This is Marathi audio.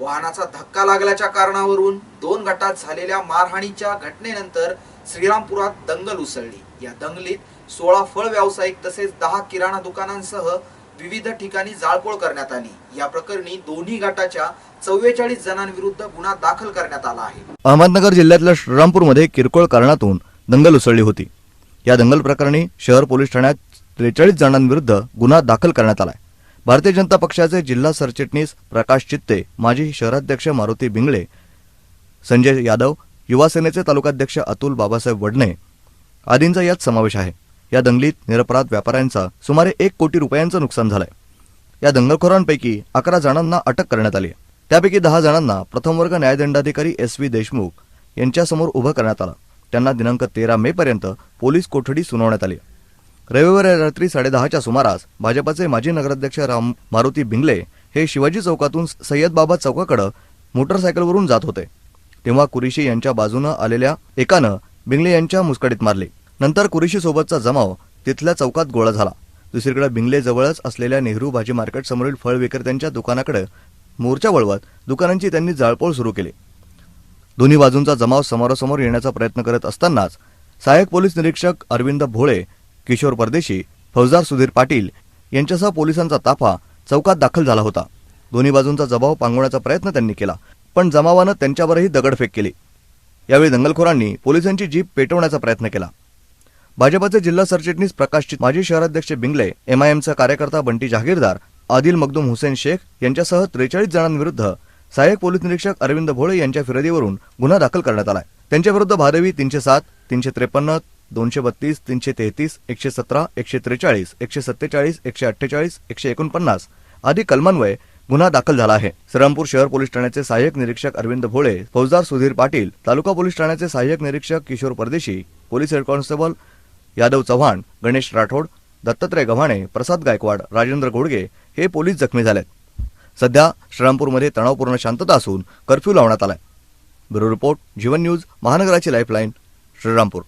वाहनाचा धक्का लागल्याच्या कारणावरून दोन गटात झालेल्या मारहाणीच्या घटनेनंतर श्रीरामपुरात दंगल उसळली. या दंगलीत सोळा फळ व्यावसायिक तसेच दहा किराणा दुकानांसह विविध ठिकाणी जाळपोळ करण्यात आली. या प्रकरणी दोन्ही गटाच्या चव्वेचाळीस जणांविरुद्ध गुन्हा दाखल करण्यात आला आहे. अहमदनगर जिल्ह्यातल्या श्रीरामपूरमध्ये किरकोळ कारणातून दंगल उसळली होती. या दंगल प्रकरणी शहर पोलीस ठाण्यात त्रेचाळीस जणांविरुद्ध गुन्हा दाखल करण्यात आलाय. भारतीय जनता पक्षाचे जिल्हा सरचिटणीस प्रकाश चित्ते माजी शहराध्यक्ष मारुती बिंगळे संजय यादव युवासेनेचे तालुकाध्यक्ष अतुल बाबासाहेब वडणे आदींचा यात समावेश आहे. या दंगलीत निरपराध व्यापाऱ्यांचा सुमारे एक कोटी रुपयांचं नुकसान झालंय. या दंगलखोरांपैकी अकरा जणांना अटक करण्यात आली त्यापैकी दहा जणांना प्रथमवर्ग न्यायदंडाधिकारी एस व्ही देशमुख यांच्यासमोर उभं करण्यात आलं. त्यांना दिनांक तेरा मे पर्यंत पोलीस कोठडी सुनावण्यात आली रविवारी रात्री साडेदहाच्या सुमारास भाजपाचे माजी नगराध्यक्ष राम मारुती बिंगले हे शिवाजी चौकातून सय्यदबाबा चौकाकडे मोटरसायकलवरून जात होते. तेव्हा कुरिशी यांच्या बाजूनं आलेल्या एकानं बिंगले यांच्या मुस्कडीत मारली. नंतर कुरिशी सोबतचा जमाव तिथल्या चौकात गोळा झाला. दुसरीकडे बिंगले जवळच असलेल्या नेहरू भाजी मार्केट समोरील फळ विक्रेत्यांच्या दुकानाकडे मोर्चा वळवत दुकानांची त्यांनी जाळपोळ सुरू केली. दोन्ही बाजूंचा जमाव समोरासमोर येण्याचा प्रयत्न करत असतानाच सहाय्यक पोलीस निरीक्षक अरविंद भोळे किशोर परदेशी फौजदार सुधीर पाटील यांच्यासह पोलिसांचा ताफा चौकात दाखल झाला होता. दोन्ही बाजूंचा जबाव पांगवण्याचा प्रयत्न त्यांनी केला पण जमावानं त्यांच्यावरही दगडफेक केली. यावेळी दंगलखोरांनी पोलिसांची जीप पेटवण्याचा प्रयत्न केला. भाजपाचे जिल्हा सरचिटणीस प्रकाश माजी शहराध्यक्ष बिंगले एमआयएमचा कार्यकर्ता बंटी जहागीरदार आदिल मखदूम हुसेन शेख यांच्यासह त्रेचाळीस जणांविरुद्ध सहाय्यक पोलीस निरीक्षक अरविंद भोळे यांच्या फिर्यादीवरून गुन्हा दाखल करण्यात आलाय. त्यांच्याविरुद्ध भारवी तीनशे सात तीनशे त्रेपन्न दोनशे बत्तीस तीनशे तेहतीस एकशे सतरा एकशे त्रेचाळीस एकशे सत्तेचाळीस एकशे अठ्ठेचाळीस एकशे एकोणपन्नास आदी कलमान्वये गुन्हा दाखल झाला आहे. श्रीरामपूर शहर पोलीस ठाण्याचे सहाय्यक निरीक्षक अरविंद भोळे फौजदार सुधीर पाटील तालुका पोलीस ठाण्याचे सहाय्यक निरीक्षक Kishor Pardeshi police head constable Yadav Chavan Ganesh Rathod Dattatray Gavhane Prasad Gaikwad Rajendra घोडगे हे पोलीस जखमी झालेत. सध्या श्रीरामपूरमध्ये तणावपूर्ण शांतता असून कर्फ्यू लावण्यात आलाय. ब्युरो रिपोर्ट जीवन न्यूज महानगराची लाईफलाईन श्रीरामपूर.